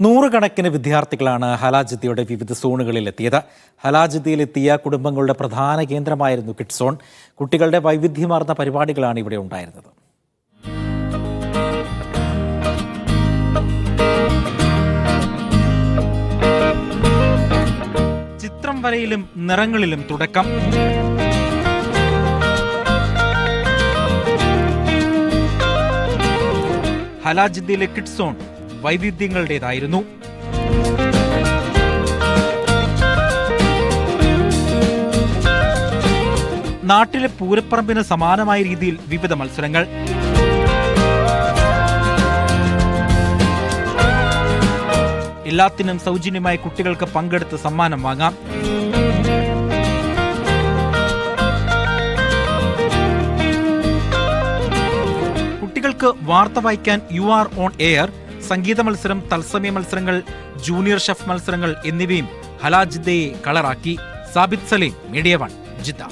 നൂറുകണക്കിന് വിദ്യാർത്ഥികളാണ് ഹലാജിദ്ദിയുടെ വിവിധ സോണുകളിൽ എത്തിയത് ഹലാജിദ്ദയിലെത്തിയ കുടുംബങ്ങളുടെ പ്രധാന കേന്ദ്രമായിരുന്നു കിഡ് സോൺ കുട്ടികളുടെ വൈവിധ്യമാർന്ന പരിപാടികളാണ് ഇവിടെ ഉണ്ടായിരുന്നത്. ചിത്രം വരയിലും നിറങ്ങളിലും തുടക്കം. ഹലാജിദ്ദിയിലെ കിഡ് സോൺ വൈവിധ്യങ്ങളുടേതായിരുന്നു. നാട്ടിലെ പൂരപ്പറമ്പിന് സമാനമായ രീതിയിൽ വിവിധ മത്സരങ്ങൾ. എല്ലാത്തിനും സൗജന്യമായി കുട്ടികൾക്ക് പങ്കെടുത്ത് സമ്മാനം വാങ്ങാം. കുട്ടികൾക്ക് വാർത്ത വായിക്കാൻ യു ആർ ഓൺ എയർ. സംഗീത മത്സരം തത്സമയ മത്സരങ്ങൾ ജൂനിയർ ഷെഫ് മത്സരങ്ങൾ എന്നിവയും ഹലാജിദ്ദയെ കളറാക്കി. Sabith Saleem media one Jeddah.